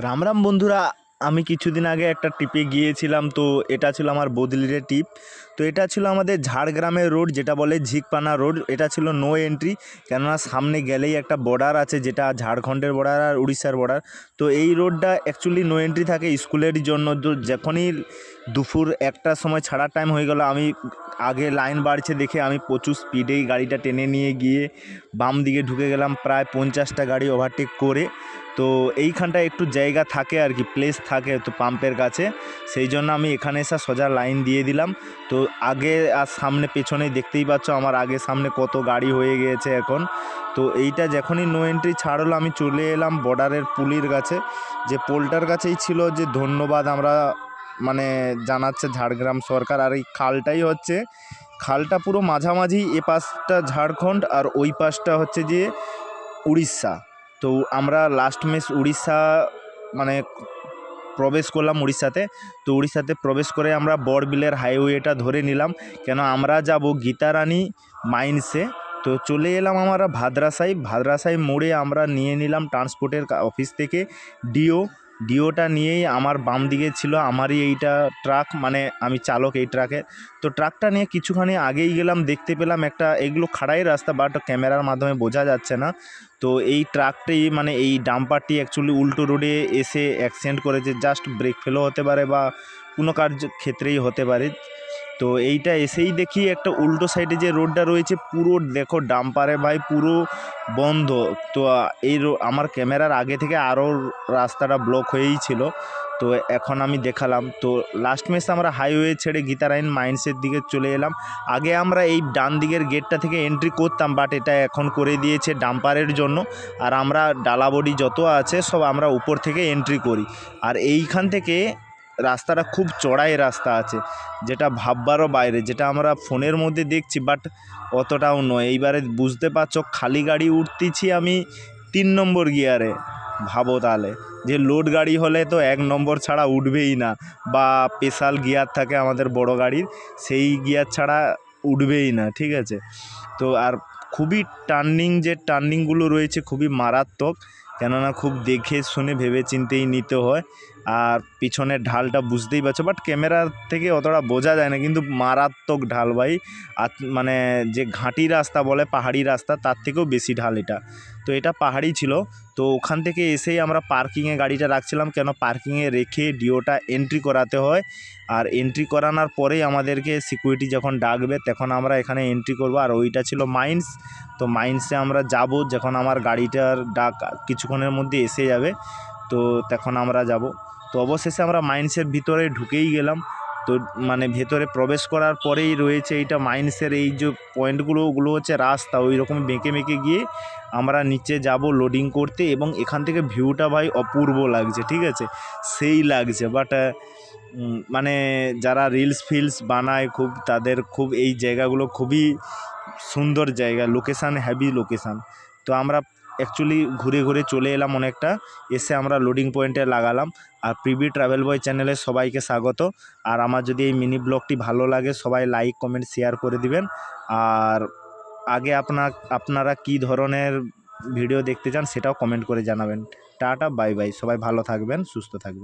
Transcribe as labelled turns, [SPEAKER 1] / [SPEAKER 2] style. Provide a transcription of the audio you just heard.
[SPEAKER 1] রাম রাম বন্ধুরা, আমি কিছুদিন আগে একটা ট্রিপে গিয়েছিলাম, তো এটা ছিল আমার বদলিরে ট্রিপ তো এটা ছিল আমাদের ঝাড়গ্রামের রোড, যেটা বলে ঝিকপানা রোড। এটা ছিল নো এন্ট্রি কেননা সামনে গেলেই একটা বর্ডার আছে, যেটা ঝাড়খণ্ডের বর্ডার আর উড়িষ্যার বর্ডার তো এই রোডটা অ্যাকচুয়ালি নো এন্ট্রি থাকে স্কুলের জন্য। যখনই দুপুর একটার সময় ছাড়ার টাইম হয়ে গেল, আমি আগে লাইন বাড়ছে দেখে আমি প্রচুর স্পিডেই গাড়িটা টেনে নিয়ে গিয়ে বাম দিকে ঢুকে গেলাম, প্রায় পঞ্চাশটা গাড়ি ওভারটেক করে। তো এইখানটা একটু জায়গা থাকে আর কি প্লেস থাকে তো পাম্পের কাছে। সেই জন্য আমি এখানে এসে সোজা লাইন দিয়ে দিলাম। তো আগে আর সামনে পেছনেই দেখতেই পাচ্ছ আমার আগে সামনে কত গাড়ি হয়ে গিয়েছে এখন। তো এইটা যখনই নো এন্ট্রি ছাড়লো, আমি চলে এলাম বর্ডারের পুলির কাছে। যে পোলটার কাছেই ছিল যে ধন্যবাদ আমরা মানে জানাচ্ছে ঝাড়গ্রাম সরকার। আর এই খালটাই হচ্ছে, খালটা পুরো মাঝামাঝি এ পাশটা ঝাড়খণ্ড আর ওই পাশটা হচ্ছে যে উড়িষ্যা। তো আমরা লাস্ট মেস উড়িষ্যা মানে প্রবেশ করলাম উড়িষ্যাতে। তো উড়িষ্যাতে প্রবেশ করে আমরা বড়বিলের হাইওয়েটা ধরে নিলাম। কেন আমরা যাব গীতারানী মাইন্সে তো চলে এলাম আমরা ভাদ্রাসাই। ভাদ্রাসাই মোড়ে আমরা নিয়ে নিলাম ট্রান্সপোর্টের অফিস থেকে। ডিও ডিওটা নিয়েই আমার বাম দিকে ছিল, আমারই এইটা ট্রাক মানে আমি চালক এই ট্রাকে। তো ট্রাকটা নিয়ে কিছুখানি আগেই গেলাম, দেখতে পেলাম একটা, এগুলো খাড়াই রাস্তা, বাট ক্যামেরার মাধ্যমে বোঝা যাচ্ছে না। তো এই ট্রাকটি মানে এই ডাম্পারটি অ্যাকচুয়ালি উল্টো রোডে এসে অ্যাক্সিডেন্ট করেছে জাস্ট ব্রেক ফেলও হতে পারে বা কোনো কার্য, ক্ষেত্রেই হতে পারে। তো এইটা এসেই দেখি একটা উল্টো সাইডে যে রোডটা রয়েছে, পুরো দেখো ডাম্পারে ভাই পুরো বন্ধ। তো এই আমার ক্যামেরার আগে থেকে আরও রাস্তাটা ব্লক হয়েই ছিল। তো এখন আমি দেখালাম। তো লাস্ট মেসে আমরা হাইওয়ে ছেড়ে গীতারাইন মাইন্সের দিকে চলে এলাম। আগে আমরা এই ডান দিকের গেটটা থেকে এন্ট্রি করতাম বাট এটা এখন করে দিয়েছে ডাম্পারের জন্য। আর আমরা ডালাবডি যত আছে সব আমরা উপর থেকে এন্ট্রি করি। আর এইখান থেকে রাস্তাটা খুব চড়াই রাস্তা আছে, যেটা ভাববারও বাইরে, যেটা আমরা ফোনের মধ্যে দেখছি বাট অতটাও নয়। এইবারে বুঝতে পারছ, খালি গাড়ি উঠতেছি আমি তিন নম্বর গিয়ারে, ভাবো তাহলে। যে লোড গাড়ি হলে তো এক নম্বর ছাড়া উঠবেই না, বা স্পেশাল গিয়ার থাকে আমাদের বড় গাড়ির, সেই গিয়ার ছাড়া উঠবেই না, ঠিক আছে? তো আর খুবই টার্নিং যে টার্নিংগুলো রয়েছে খুবই মারাত্মক, কেননা খুব দেখে, শুনে ভেবে চিন্তেই নিতে হয়। আর পিছনের ঢালটা বুঝতেই পারছ বাট ক্যামেরার থেকে অতটা বোঝা যায় না, কিন্তু মারাত্মক ঢাল ভাই। আর মানে যে ঘাঁটি রাস্তা বলে, পাহাড়ি রাস্তা, তার থেকেও বেশি ঢাল এটা। তো এটা পাহাড়ি ছিল, তো ওখান থেকে এসেই আমরা পার্কিংয়ে গাড়িটা রাখছিলাম, কেন পার্কিংয়ে রেখে ডিওটা এন্ট্রি করাতে হয়। আর এন্ট্রি করানোর পরেই আমাদেরকে সিকিউরিটি যখন ডাকবে, তখন আমরা এখানে এন্ট্রি করব। আর ওইটা ছিল মাইন্স তো মাইন্সে আমরা যাব, যখন আমার গাড়িটার ডাক কিছুক্ষণের মধ্যে এসে যাবে। তো তখন আমরা যাব। তো অবশেষে আমরা মাইন্সের ভিতরে ঢুকেই গেলাম। তো মানে ভেতরে প্রবেশ করার পরেই রয়েছে এইটা মাইন্সের এই যে পয়েন্টগুলো ওগুলো হচ্ছে রাস্তা। ওই রকম বেঁকে বেঁকে গিয়ে আমরা নিচে যাব লোডিং করতে এবং এখান থেকে ভিউটা ভাই অপূর্ব লাগছে, ঠিক আছে? সেই লাগছে। বাট মানে যারা রিলস ফিলস বানায় খুব, তাদের খুব এই জায়গাগুলো খুবই সুন্দর জায়গা। লোকেশান হ্যাভি লোকেশান তো আমরা অ্যাকচুয়ালি ঘুরে ঘুরে চলে এলাম অনেকটা। এসে আমরা লোডিং পয়েন্টে লাগালাম। আর প্রিভি ট্রাভেল বয় চ্যানেলে সবাইকে স্বাগত। আর আমার যদি এই মিনি ব্লগটি ভালো লাগে, সবাই লাইক কমেন্ট শেয়ার করে দিবেন। আর আগে আপনা আপনারা কি ধরনের ভিডিও দেখতে চান সেটাও কমেন্ট করে জানাবেন। টাটা বাই বাই সবাই ভালো থাকবেন, সুস্থ থাকবেন।